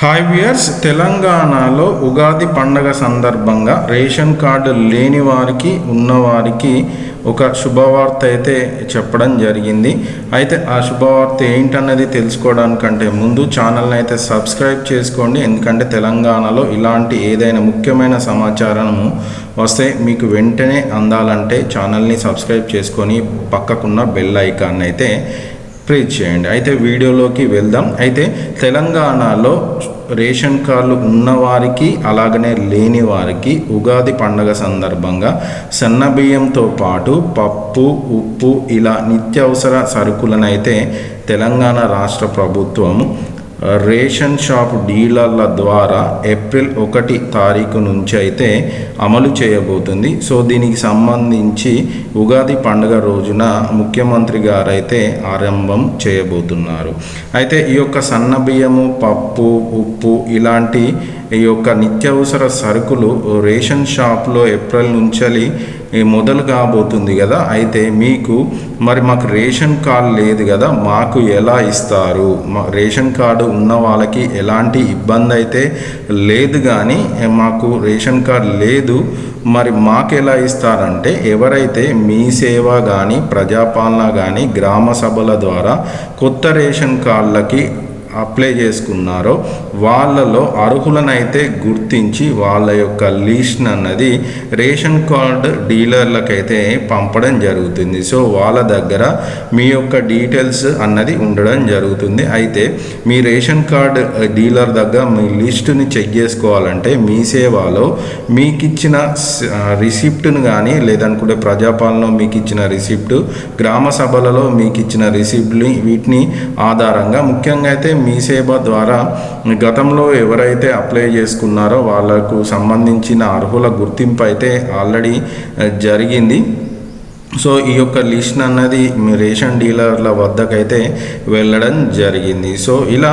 Hi viewers తెలంగాణలో ఉగాది పండగ సందర్భంగా రేషన్ కార్డు లేని వారికి ఉన్నవారికి ఒక శుభవార్త అయితే చెప్పడం జరిగింది. అయితే ఆ శుభవార్త ఏంటన్నది తెలుసుకోవడానికంటే ముందు ఛానల్ని అయితే సబ్స్క్రైబ్ చేసుకోండి. ఎందుకంటే తెలంగాణలో ఇలాంటి ఏదైనా ముఖ్యమైన సమాచారము వస్తే మీకు వెంటనే అందాలంటే ఛానల్ని సబ్స్క్రైబ్ చేసుకొని పక్కకున్న బెల్ ఐకాన్ అయితే ప్రేజ్ చేయండి. అయితే వీడియోలోకి వెళ్దాం. అయితే తెలంగాణలో రేషన్ కార్డులు ఉన్నవారికి అలాగనే లేని వారికి ఉగాది పండగ సందర్భంగా సన్న బియ్యంతో పాటు పప్పు ఉప్పు ఇలా నిత్యావసర సరుకులనైతే తెలంగాణ రాష్ట్ర ప్రభుత్వం రేషన్ షాప్ డీలర్ల ద్వారా ఏప్రిల్ ఒకటి తారీఖు నుంచి అయితే అమలు చేయబోతుంది. సో దీనికి సంబంధించి ఉగాది పండుగ రోజున ముఖ్యమంత్రి గారైతే ఆరంభం చేయబోతున్నారు. అయితే ఈ యొక్క సన్న బియ్యము పప్పు ఉప్పు ఇలాంటి ఈ యొక్క నిత్యావసర సరుకులు రేషన్ షాప్లో ఏప్రిల్ నుంచి మొదలు కాబోతుంది కదా. అయితే మీకు మరి మాకు రేషన్ కార్డు లేదు కదా. మాకు ఎలా ఇస్తారు? మా రేషన్ కార్డు ఉన్న వాళ్ళకి ఎలాంటి ఇబ్బంది అయితే లేదు కానీ మాకు రేషన్ కార్డు లేదు. మరి మాకు ఎలా ఇస్తారంటే ఎవరైతే మీ సేవ కానీ ప్రజాపాలన కానీ గ్రామ సభల ద్వారా కొత్త రేషన్ కార్డులకి అప్లై చేసుకున్నారో వాళ్ళలో అర్హులనైతే గుర్తించి వాళ్ళ యొక్క లిస్ట్ అన్నది రేషన్ కార్డు డీలర్లకైతే పంపడం జరుగుతుంది. సో వాళ్ళ దగ్గర మీ యొక్క డీటెయిల్స్ అన్నది ఉండడం జరుగుతుంది. అయితే మీ రేషన్ కార్డు డీలర్ దగ్గర మీ లిస్టుని చెక్ చేసుకోవాలంటే మీ సేవలో మీకు ఇచ్చిన రిసిప్ట్ను కానీ లేదనుకుంటే ప్రజాపాలనలో మీకు ఇచ్చిన రిసిప్ట్ గ్రామ సభలలో మీకు ఇచ్చిన రిసిప్ట్ని వీటిని ఆధారంగా ముఖ్యంగా అయితే మీ సేవ ద్వారా గతంలో ఎవరైతే అప్లై చేసుకున్నారో వాళ్ళకు సంబంధించిన అర్హుల గుర్తింపు అయితే ఆల్రెడీ జరిగింది. సో ఈ యొక్క లిస్ట్ అన్నది మీ రేషన్ డీలర్ల వద్దకైతే వెళ్ళడం జరిగింది. సో ఇలా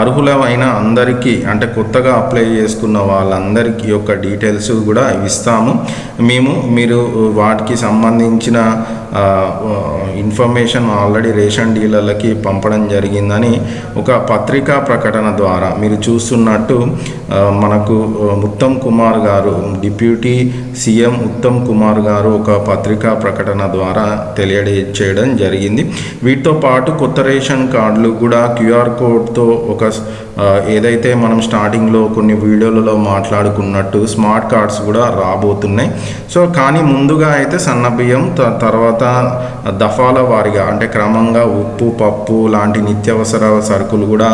అర్హులమైన అందరికీ అంటే కొత్తగా అప్లై చేసుకున్న వాళ్ళందరికీ యొక్క డీటెయిల్స్ కూడా ఇస్తాము. మేము మీరు వాటికి సంబంధించిన ఇన్ఫర్మేషన్ ఆల్రెడీ రేషన్ డీలర్లకి పంపడం జరిగిందని ఒక పత్రికా ప్రకటన ద్వారా మీరు చూస్తున్నట్టు మనకు ఉత్తమ్ కుమార్ గారు డిప్యూటీ సీఎం ఉత్తమ్ కుమార్ గారు ఒక పత్రికా ప్రకటన ద్వారా తెలియజేయడం జరిగింది. వీటితో పాటు కొత్త రేషన్ కార్డులు కూడా క్యూఆర్ కోడ్తో ఒక ఏదైతే మనం స్టార్టింగ్లో కొన్ని వీడియోలలో మాట్లాడుకున్నట్టు స్మార్ట్ కార్డ్స్ కూడా రాబోతున్నాయి. సో కానీ ముందుగా అయితే సన్నబియ్యం తర్వాత దఫాల వారిగా అంటే క్రమంగా ఉప్పు పప్పు లాంటి నిత్యావసర సరుకులు కూడా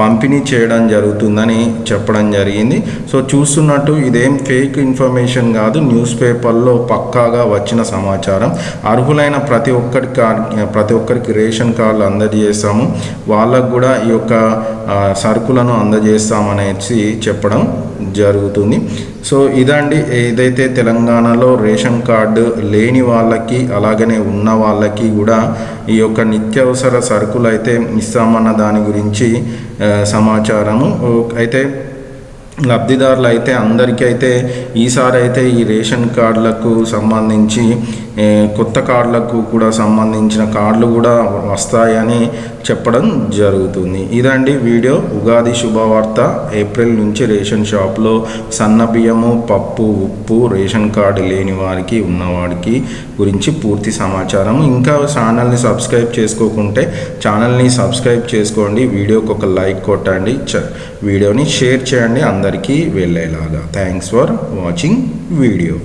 పంపిణీ చేయడం జరుగుతుందని చెప్పడం జరిగింది. సో చూస్తున్నట్టు ఇదేం ఫేక్ ఇన్ఫర్మేషన్ కాదు న్యూస్ పేపర్లో పక్కాగా వచ్చిన సమాచారం. అర్హులైన ప్రతి ఒక్కరికి ప్రతి ఒక్కరికి రేషన్ కార్డులు అందజేస్తాము. వాళ్ళకు కూడా ఈ యొక్క సరుకు సరుకులను అందజేస్తామనేసి చెప్పడం జరుగుతుంది. సో ఇదండి ఏదైతే తెలంగాణలో రేషన్ కార్డు లేని వాళ్ళకి అలాగనే ఉన్న వాళ్ళకి కూడా ఈ యొక్క నిత్యావసర సరుకులు అయితే ఇస్తామన్న దాని గురించి సమాచారము. అయితే లబ్ధిదారులు అయితే అందరికీ అయితే ఈసారి అయితే ఈ రేషన్ కార్డులకు సంబంధించి కొత్త కార్డులకు కూడా సంబంధించిన కార్డులు కూడా వస్తాయని చెప్పడం జరుగుతుంది. ఇదండి వీడియో. ఉగాది శుభవార్త. ఏప్రిల్ నుంచి రేషన్ షాప్లో సన్న బియ్యము పప్పు ఉప్పు రేషన్ కార్డు లేని వారికి ఉన్నవాడికి గురించి పూర్తి సమాచారం ఇంకా ఛానల్ని సబ్స్క్రైబ్ చేసుకోకుంటే ఛానల్ని సబ్స్క్రైబ్ చేసుకోండి. వీడియోకి ఒక లైక్ కొట్టండి. వీడియోని షేర్ చేయండి. అందరికీ వెళ్ళేలాగా. Thanks for watching video